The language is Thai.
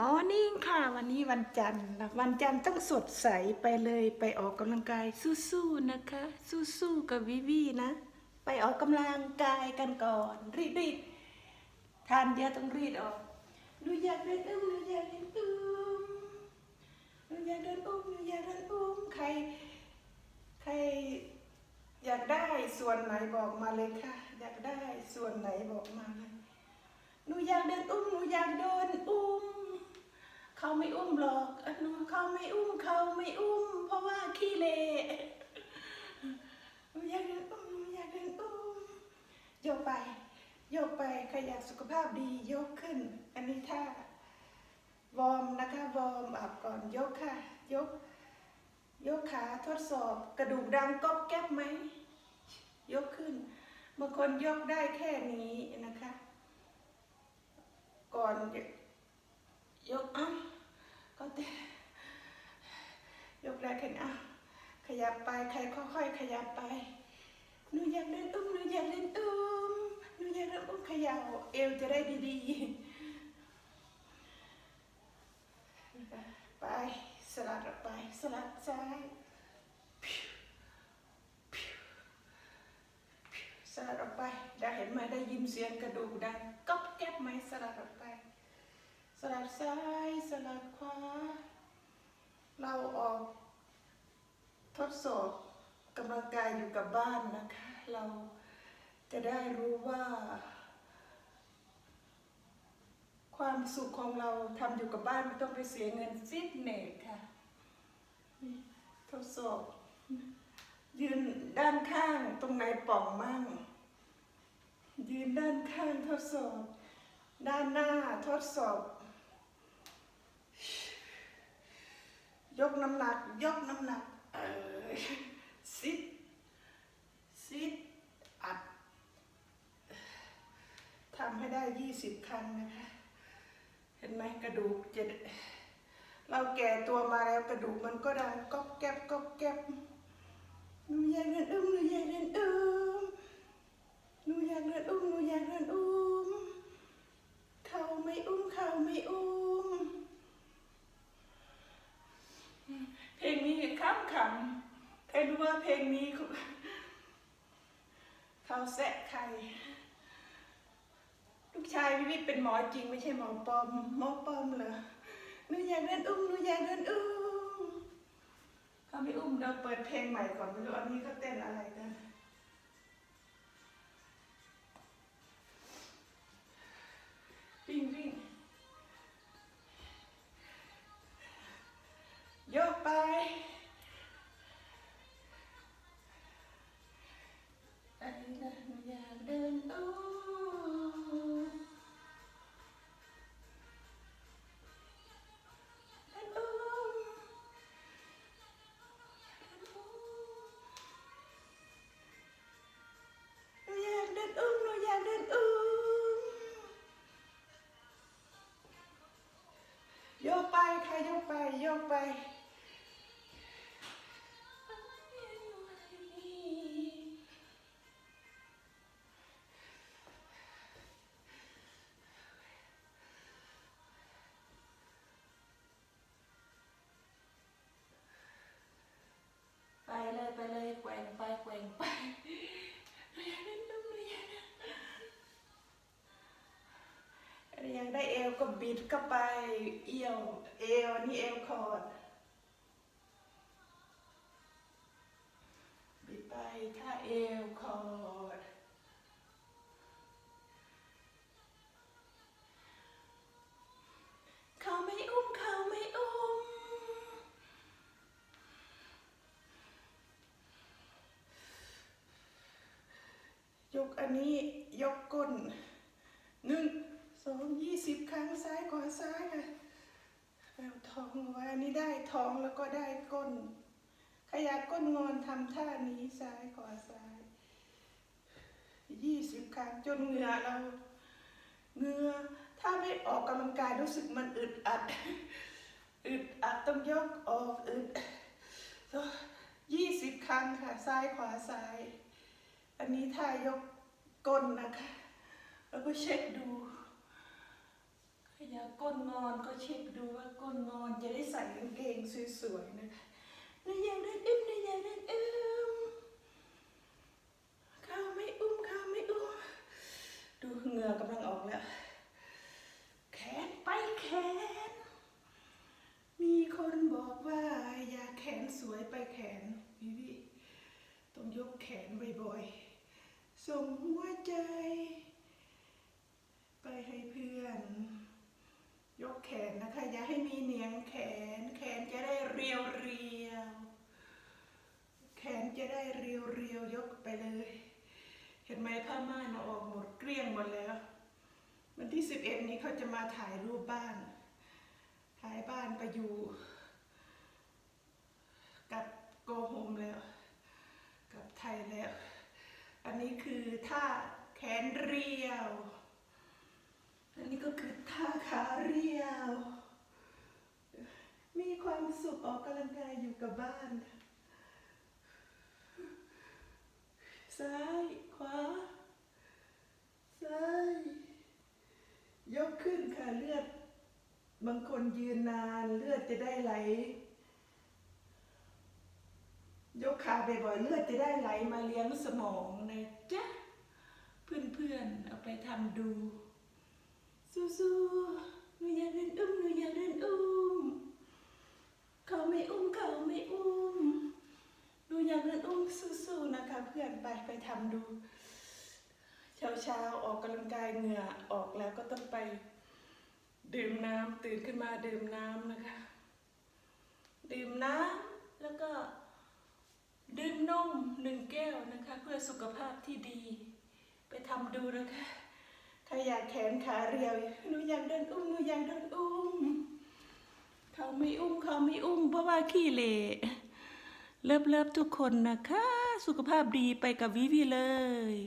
มอร์นิ่งค่ะ วันนี้วันจันทร์วันจันทร์ต้องสดใสไปเลยไปออกกำลังกายสู้ๆนะคะ สู้ๆกับวิวีนะ ไปออกกำลังกายกันก่อน รีบๆทานเยอะต้องรีดออกหนูอยากเดินอุ้มหนูอยากเดินอุ้มหนูอยากเดินอุ้มหนูอยากเดินอุ้มใคร ใคร อยากได้ส่วนไหนบอกมาเลยค่ะ อยากได้ส่วนไหนบอกมาเลยหนูอยากเดินอุ้มหนูอยากโดนอุ้ม เขาไม่อุ้มหรอกอะหนูเขาไม่อุ้มเขาไม่อุ้ม เพราะว่าขี้เละอยากเดินอุ้มอยากเดินอุ้มโยกไปโยกไปใครอยากสุขภาพดียกขึ้น อันนี้ท่าวอร์มนะคะวอร์มอัพก่อนยกค่ะ ยก ยกขาทดสอบกระดูกดังก๊อบแก๊บไหมยกขึ้นบางคนยกได้แค่นี้นะคะ ก่อนยกอะ ก็แต่ยกได้แค่นี้อะขยับไปใครค่อยๆขยับไปหนูอยากเล่นอุ้มหนูอยากเล่นอุ้มหนูอยากเล่นอุ้มขยับเอวจะได้ดีๆไปสลัดออกไปสลัดซ้ายสลัดออกไปได้เห็นไหมได้ยินเสียงกระดูกดังก๊อบแก๊บไหมสลัดออกไป สลัดซ้ายสลัดขวา เราออก ทดสอบกำลังกายอยู่กับบ้านนะคะ เราจะได้รู้ว่า ความสุขของเราทำอยู่กับบ้านไม่ต้องไปเสียเงินฟิตเนสค่ะ ทดสอบ ยืนด้านข้างตรงไหนป่องมั่ง ยืนด้านข้างทดสอบด้านหน้าทดสอบ ยกน้ำหนัก ยกน้ำหนัก เออซิดซิดอัดทำให้ได้ยี่สิบครั้งนะคะ เห็นไหมกระดูกจะเราแก่ตัวมาแล้วกระดูกมันก็ดังก๊อบแก๊บก๊อบแก๊บหนูอยากเดินอุ้มหนูอยากเดินอุ้มหนูอยากเดินอุ้มหนูอยากเดินอุ้มเขาไม่อุ้มเขาไม่อุ้ม เพลงนี้ขำขำใครรู้ว่าเพลงนี้เขาเขา แสะไข่ลูกชายวิวิเป็นหมอจริงไม่ใช่หมอปลอมหมอปลอมเหรอหนูอยากเดินอุ้มหนูอยากเดินอุ้มเขาไม่อุ้มเราเปิดเพลงใหม่ก่อนไม่รู้อันนี้เขาเต้นอะไรกัน อย บิดเข้าไปเอียวเอวอันนี่เอวคอร์ดบิดไปถ้าเอวคอร์ดเขาไม่อุ้มเขาไม่อุ้มยกอันนี้ยกก้นหนึ่งสอง ซ้ายขวาซ้ายค่ะเอาท้องไว้อันนี้ได้ท้องแล้วก็ได้ก้น ขยับก้นงอนทำท่านี้ซ้ายขวาซ้ายยี่สิบครั้งจนเหงื่อเราเหงื่อถ้าไม่ออกกำลังกายรู้สึกมันอึดอัดอึดอัดต้องยกออกอึดยี่สิบครั้งค่ะซ้ายขวาซ้าย อันนี้ท่ายกก้นนะคะ แล้วก็เช็คดู ยับแล้วก้นงอนก็เช็คดูว่าก้นงอนจะได้ใส่กางเกงสวยๆนะคะนี่ยังเดินอึ้มนี่ยังเดินอึ้มข้าวไม่อุ้มข้าวไม่อุ้มดูเหงื่อกำลังออกแล้วแขนไปแขน มีคนบอกว่าอย่าแขนสวยไปแขนวิวิต้องยกแขนบ่อยๆส่งหัวใจ ไปให้เพื่อน ยกแขนนะคะ อย่าให้มีเหนียงแขน แขนจะได้เรียวเรียวๆแขนจะได้เรียวเรียวๆยกไปเลย เห็นไหมผ้าม่านเอาออกหมดเกลี้ยงหมดแล้ว วันที่สิบเอ็ดนี้เขาจะมาถ่ายรูปบ้าน ถ่ายบ้านไปอยู่ กับโกโฮมแล้ว กับไทยแล้ว อันนี้คือท่าแขนเรียว อันนี้ก็คือท่าขาเรียว มี ความสุขออกกำลังกายอยู่กับบ้านซ้ายขวาซ้ายยกขึ้นค่ะเลือด บางคนยืนนานเลือดจะได้ไหล ยกขาบ่อยๆเลือดจะได้ไหลมาเลี้ยงสมองนะจ๊ะเพื่อนๆเอาไปทำดูสู้ๆหนูอยากเดินอุ้มหนูอยากเดินอุ้ม เขาไม่อุ้มเขาไม่อุ้มหนูอยากเดินอุ้มสู้ๆนะคะ เพื่อน ไปไปทำดู เช้าๆออกกำลังกายเหงื่อออกแล้วก็ต้องไปดื่มน้ำตื่นขึ้นมาดื่มน้ำนะคะ ดื่มน้ำแล้วก็ดื่มนมหนึ่งแก้วนะคะ เพื่อสุขภาพที่ดี ไปทำดูนะคะใครอยากแขนขาเรียวหนูอยากเดินอุ้มหนูอยากเดินอุ้มเขาไม่อุ้มเขาไม่อุ้มเพราะว่าขี้เหร่เลิฟเลิฟทุกคนนะคะ สุขภาพดีไปกับวิวีเลย